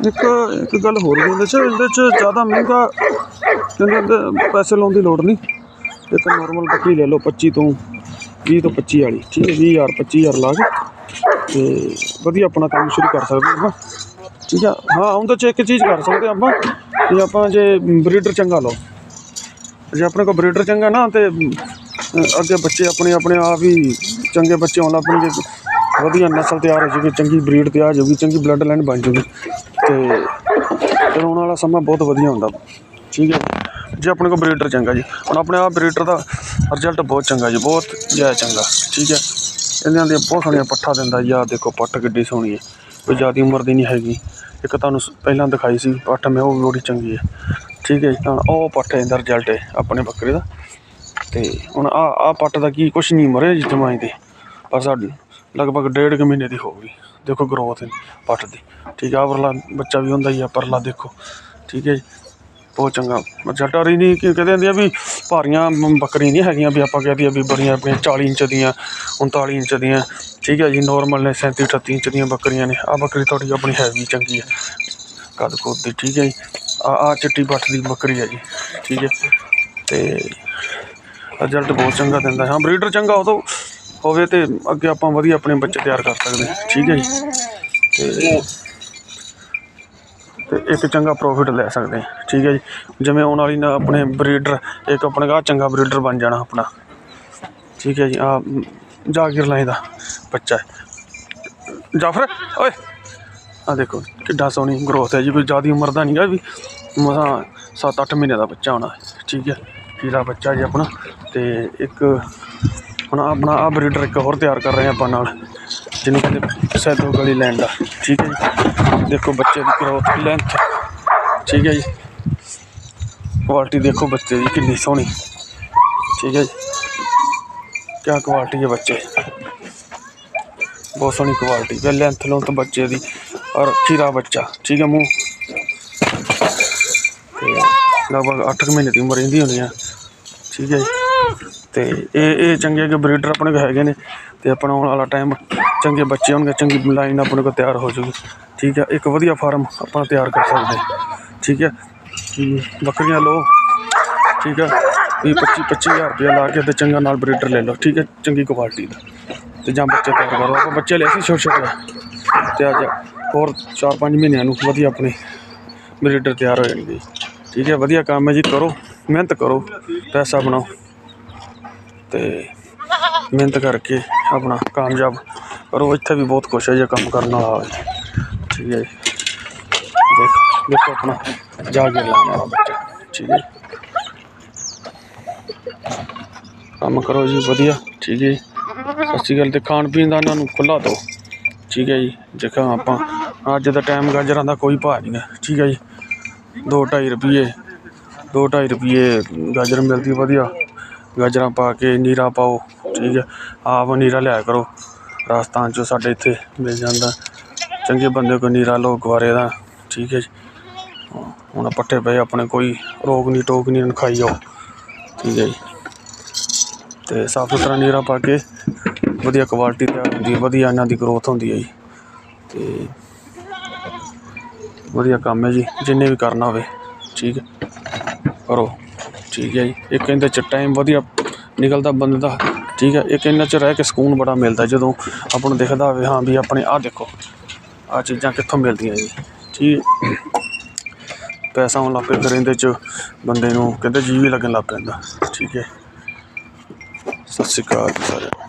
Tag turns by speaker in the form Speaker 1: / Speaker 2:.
Speaker 1: ਇੱਕ ਇੱਕ ਗੱਲ ਹੋਰ ਵੀ ਇਹਦੇ 'ਚ ਇਹਦੇ 'ਚ ਜ਼ਿਆਦਾ ਮਹਿੰਗਾ ਕਹਿੰਦੇ ਪੈਸੇ ਲਾਉਣ ਦੀ ਲੋੜ ਨਹੀਂ। ਇੱਕ ਨਾਰਮਲ ਬੱਕੀ ਲੈ ਲਓ 25 ਤੋਂ 20 ਤੋਂ 25 ਵਾਲੀ, ਠੀਕ ਹੈ 20000 25000 ਲਾ ਕੇ ਤੇ ਵਧੀਆ ਆਪਣਾ ਕੰਮ ਸ਼ੁਰੂ ਕਰ ਸਕਦੇ ਆਪਾਂ। ਠੀਕ ਆ ਹਾਂ, ਉਹਦੇ 'ਚ ਇੱਕ ਚੀਜ਼ ਕਰ ਸਕਦੇ ਆਪਾਂ ਜੇ ਆਪਾਂ ਜੇ ਬਰੀਡਰ ਚੰਗਾ ਲਓ। ਜੇ ਆਪਣੇ ਕੋਲ ਬਰੀਡਰ ਚੰਗਾ ਨਾ ਤੇ ਅੱਗੇ ਬੱਚੇ ਆਪਣੇ ਆਪਣੇ ਆਪ ਹੀ ਚੰਗੇ ਬੱਚੇ ਆਉਣ ਲੱਗ ਪੈਣਗੇ ਵਧੀਆ ਨਸਲ ਤਿਆਰ ਹੋ ਜੂਗੀ ਚੰਗੀ ਬਰੀਡ ਤਿਆਰ ਹੋ ਜੂਗੀ ਚੰਗੀ ਬਲੱਡ ਲਾਈਨ ਬਣ ਜੂਗੀ ਤੇ ਆਉਣ ਵਾਲਾ ਸਮਾਂ ਬਹੁਤ ਵਧੀਆ ਹੁੰਦਾ। ਠੀਕ ਹੈ ਜੇ। ਆਪਣੇ ਕੋਲ ਬਰੀਡਰ ਚੰਗਾ ਜੀ। ਹੁਣ ਆਪਣੇ ਆਪ ਬਰੀਡਰ ਦਾ ਰਿਜ਼ਲਟ ਬਹੁਤ ਚੰਗਾ ਜੀ, ਬਹੁਤ ਜ਼ਿਆਦਾ ਚੰਗਾ। ਠੀਕ ਹੈ। ਇਹਨਾਂ ਦੀਆਂ ਬਹੁਤ ਸੋਹਣੀਆਂ ਪੱਠਾ ਦਿੰਦਾ ਜੀ। ਆਹ ਦੇਖੋ ਪੱਠ ਕਿੱਡੀ ਸੋਹਣੀ ਹੈ। ਕੋਈ ਜ਼ਿਆਦਾ ਉਮਰ ਦੀ ਨਹੀਂ ਹੈਗੀ। ਇੱਕ ਤੁਹਾਨੂੰ ਸ- ਪਹਿਲਾਂ ਦਿਖਾਈ ਸੀ ਪੱਠ, ਮੈਂ ਉਹ ਵੀ ਬੜੀ ਚੰਗੀ ਹੈ। ਠੀਕ ਹੈ ਜੀ। ਤਾਂ ਉਹ ਪੱਠ ਇਹਦਾ ਰਿਜ਼ਲਟ ਹੈ ਆਪਣੇ ਬੱਕਰੇ ਦਾ। ਤੇ ਹੁਣ ਆ ਆ ਪੱਟ ਦਾ ਕੀ ਕੁਛ ਨਹੀਂ ਮਰੇ ਜਿੱਥੇ ਜਮਾਈ 'ਤੇ ਪਰ ਸਾਡੀ ਲਗਭਗ ਡੇਢ ਕੁ ਮਹੀਨੇ ਦੀ ਹੋ ਗਈ। ਦੇਖੋ ਗਰੋਥ ਪੱਟ ਦੀ। ਠੀਕ ਆ, ਪਰਲਾ ਬੱਚਾ ਵੀ ਹੁੰਦਾ ਹੀ ਆ, ਪਰਲਾ ਦੇਖੋ। ਠੀਕ ਹੈ ਜੀ। ਬਹੁਤ ਚੰਗਾ। ਰਿਜ਼ਲਟ ਆ ਰਹੀ ਨਹੀਂ ਕਿ ਕਹਿੰਦੇ ਹੁੰਦੇ ਆ ਵੀ ਭਾਰੀਆਂ ਬੱਕਰੀ ਨਹੀਂ ਹੈਗੀਆਂ ਵੀ ਆਪਾਂ ਕਹਦੇ ਆ ਵੀ ਬੜੀਆਂ ਆਪਣੀਆਂ 40 ਇੰਚ ਦੀਆਂ 39 ਇੰਚ ਦੀਆਂ। ਠੀਕ ਹੈ ਜੀ ਨੋਰਮਲ ਨੇ 37 38 ਇੰਚ ਦੀਆਂ ਬੱਕਰੀਆਂ ਨੇ। ਆ ਬੱਕਰੀ ਤੁਹਾਡੀ ਆਪਣੀ ਹੈਵੀ ਚੰਗੀ ਹੈ ਕੱਦ ਕੁੱਦ ਦੀ, ਠੀਕ ਹੈ ਜੀ। ਆ ਆ ਚਿੱਟੀ ਪੱਠ ਦੀ ਬੱਕਰੀ ਹੈ ਜੀ। ਠੀਕ ਹੈ। ਤੇ ਰਿਜ਼ਲਟ ਬਹੁਤ ਚੰਗਾ ਦਿੰਦਾ। ਹਾਂ, ਬਰੀਡਰ ਚੰਗਾ ਉਦੋਂ ਹੋਵੇ ਤੇ ਅੱਗੇ ਆਪਾਂ ਵਧੀਆ ਆਪਣੇ ਬੱਚੇ ਤਿਆਰ ਕਰ ਸਕਦੇ ਹਾਂ। ਠੀਕ ਹੈ ਜੀ? ਤੇ ਇੱਕ ਚੰਗਾ ਪ੍ਰੋਫਿਟ ਲੈ ਸਕਦੇ ਹਾਂ। ਠੀਕ ਹੈ ਜੀ? ਜਿਵੇਂ ਆਉਣ ਵਾਲੀ ਨਾ ਆਪਣੇ ਬਰੀਡਰ ਇੱਕ ਆਪਣੇ ਕਾ ਚੰਗਾ ਬਰੀਡਰ ਬਣ ਜਾਣਾ ਆਪਣਾ। ਠੀਕ ਹੈ ਜੀ? ਆ ਜਾਗੀਰ ਲਾਈ ਦਾ ਬੱਚਾ ਜਾਫਰ, ਓਏ! ਆ ਦੇਖੋ, ਕਿੱਡਾ ਸੋਹਣੀ ਗਰੋਥ ਹੈ ਜੀ। ਕੋਈ ਜ਼ਿਆਦਾ ਉਮਰ ਦਾ ਨਹੀਂਗਾ ਵੀ। ਮਸਾਂ 7-8 ਮਹੀਨੇ ਦਾ ਬੱਚਾ ਹੋਣਾ। ਠੀਕ ਹੈ? ਹੀਰਾ ਬੱਚਾ ਜੀ ਆਪਣਾ। ਤੇ ਇੱਕ ਹੁਣ ਆਪਣਾ ਆ ਬਰੀਡਰ ਇੱਕ ਹੋਰ ਤਿਆਰ ਕਰ ਰਹੇ ਆਪਾਂ ਨਾਲ, ਜਿਹਨੂੰ ਕਹਿੰਦੇ ਸੈਦੋ ਗਲੀ ਲੈਣ ਦਾ ਠੀਕ ਹੈ ਜੀ? ਦੇਖੋ ਬੱਚੇ ਦੀ ਗਰੋਥ ਲੈਂਥ ਠੀਕ ਹੈ ਜੀ? ਕੁਆਲਿਟੀ ਦੇਖੋ ਬੱਚੇ ਦੀ ਕਿੰਨੀ ਸੋਹਣੀ। ਠੀਕ ਹੈ ਜੀ? ਕਿਆ ਕੁਆਲਿਟੀ ਹੈ ਬੱਚੇ? ਬਹੁਤ ਸੋਹਣੀ ਕੁਆਲਿਟੀ ਹੈ। ਲੈਂਥ ਲੁੰਥ ਬੱਚੇ ਦੀ ਔਰ ਖੀਰਾ ਬੱਚਾ। ਠੀਕ ਹੈ ਮੂੰਹ? ਤੇ ਲਗਭਗ 8 ਮਹੀਨੇ ਦੀ ਉਮਰ ਰਹਿੰਦੀ ਹੋਣੀ ਆ। ਠੀਕ ਹੈ ਜੀ? ਤੇ ਇਹ ਇਹ ਚੰਗੇ ਕਿ ਬਰੀਡਰ ਆਪਣੇ ਕੋਲ ਹੈਗੇ ਨੇ ਤੇ ਆਪਣਾ ਆਉਣ ਵਾਲਾ ਟਾਈਮ ਚੰਗੇ ਬੱਚੇ ਹੋਣਗੇ ਚੰਗੀ ਲਾਈਨ ਆਪਣੇ ਕੋਲ ਤਿਆਰ ਹੋ ਜੂਗੀ ਠੀਕ ਹੈ ਇੱਕ ਵਧੀਆ ਫਾਰਮ ਆਪਾਂ ਤਿਆਰ ਕਰ ਸਕਦੇ ਠੀਕ ਹੈ ਹਮ, ਬੱਕਰੀਆਂ ਲਓ। ਠੀਕ ਹੈ ਵੀ 25 25000 ਰੁਪਏ ਲਾ ਕੇ ਤੇ ਚੰਗਾ ਨਾਲ ਬਰੀਡਰ ਲੈ ਲਓ। ਠੀਕ ਹੈ ਚੰਗੀ ਕੁਆਲਿਟੀ ਦਾ। ਤੇ ਜਾਂ ਬੱਚੇ ਤਿਆਰ ਕਰੋ। ਆਪਾਂ ਬੱਚੇ ਲੈ ਸੀ ਛੋਟੇ ਛੋਟੇ। ਤੇ ਅੱਜ ਹੋਰ 4-5 ਮਹੀਨਿਆਂ ਨੂੰ ਵਧੀਆ ਆਪਣੇ ਬਰੀਡਰ ਤਿਆਰ ਹੋ ਜਾਣਗੇ। ਠੀਕ ਹੈ ਵਧੀਆ ਕੰਮ ਹੈ ਜੀ। ਕਰੋ। ਮਿਹਨਤ ਕਰੋ। ਪੈਸਾ ਬਣਾਓ। ਤੇ ਮਿਹਨਤ ਕਰਕੇ ਆਪਣਾ ਕਾਮਯਾਬ ਕਰੋ। ਇੱਥੇ ਵੀ ਬਹੁਤ ਕੁਛ ਹੈ ਜੇ ਕੰਮ ਕਰਨ ਵਾਲਾ ਹੋਵੇ। ਠੀਕ ਹੈ ਜੀ। ਦੇਖ, ਦੇਖੋ ਆਪਣਾ ਜਾ ਕੇ ਲਾਉਣ ਵਾਲਾ ਬੱਚਾ। ਠੀਕ ਹੈ ਕੰਮ ਕਰੋ ਜੀ, ਵਧੀਆ। ਠੀਕ ਹੈ ਜੀ। ਸਤਿ ਸ਼੍ਰੀ ਅਕਾਲ ਤੇ ਖਾਣ ਪੀਣ ਦਾ ਇਹਨਾਂ ਨੂੰ ਖੁੱਲਾ ਦਿਓ। ਠੀਕ ਹੈ ਜੀ। ਜੇਕਰ ਆਪਾਂ, ਅੱਜ ਦਾ ਟਾਈਮ ਗਾਜਰਾਂ ਦਾ ਕੋਈ ਭਾਅ ਨਹੀਂ ਹੈ। ਠੀਕ ਹੈ ਜੀ। ਦੋ ਢਾਈ ਰੁਪਏ ਦੋ ਢਾਈ ਰੁਪਏ ਗਾਜਰ ਮਿਲਦੀ, ਵਧੀਆ। ਗਾਜਰਾਂ ਪਾ ਕੇ ਨੀਰਾ ਪਾਓ, ਠੀਕ ਹੈ? ਆਪ ਨੀਰਾ ਲਿਆ ਕਰੋ। ਰਾਜਸਥਾਨ 'ਚੋਂ ਸਾਡੇ ਇੱਥੇ ਮਿਲ ਜਾਂਦਾ। ਚੰਗੇ ਬੰਦੇ ਕੋ ਨੀਰਾ ਲਓ, ਗਵਾਰੇ ਦਾ, ਠੀਕ ਹੈ ਜੀ? ਹੁਣ ਪੱਠੇ ਪਏ, ਆਪਣੇ ਕੋਈ ਰੋਗ ਨਹੀਂ ਟੋਕ ਨਹੀਂ ਇਹਨੂੰ ਖਾਈ ਜਾਓ, ਠੀਕ ਹੈ ਜੀ? ਤੇ ਸਾਫ਼ ਸੁਥਰਾ ਨੀਰਾ ਪਾ ਕੇ ਵਧੀਆ ਕੁਆਲਿਟੀ ਦਾ ਹੁੰਦੀ ਵਧੀਆ ਇਹਨਾਂ ਦੀ ਗਰੋਥ ਹੁੰਦੀ ਹੈ ਜੀ। ਤੇ ਵਧੀਆ ਕੰਮ ਹੈ ਜੀ, ਜਿੰਨੇ ਵੀ ਕਰਨਾ ਹੋਵੇ, ਠੀਕ ਹੈ? ਕਰੋ। ਠੀਕ ਹੈ ਜੀ। ਇੱਕ ਇਹਦੇ ਚ ਟਾਈਮ ਵਧੀਆ ਨਿਕਲਦਾ ਬੰਦੇ ਦਾ। ਠੀਕ ਹੈ। ਇੱਕ ਇਹਨਾਂ ਚ ਰਹਿ ਕੇ ਸਕੂਨ ਬੜਾ ਮਿਲਦਾ ਜਦੋਂ ਆਪਾਂ ਨੂੰ ਦਿਖਦਾ ਹੋਵੇ ਹਾਂ ਵੀ ਆਪਣੇ ਆਹ ਦੇਖੋ, ਆਹ ਚੀਜ਼ਾਂ ਕਿੱਥੋਂ ਮਿਲਦੀਆਂ ਜੀ। ਠੀਕ ਪੈਸਾ ਆਉਣ ਲੱਗ ਪਿਆ ਫਿਰ ਇਹਦੇ ਚ, ਬੰਦੇ ਨੂੰ, ਕਹਿੰਦੇ ਜੀ ਵੀ ਲੱਗਣ ਲੱਗ ਪੈਂਦਾ। ਠੀਕ ਹੈ। ਸਤਿ ਸ਼੍ਰੀ ਅਕਾਲ ਜੀ ਸਾਰਿਆਂ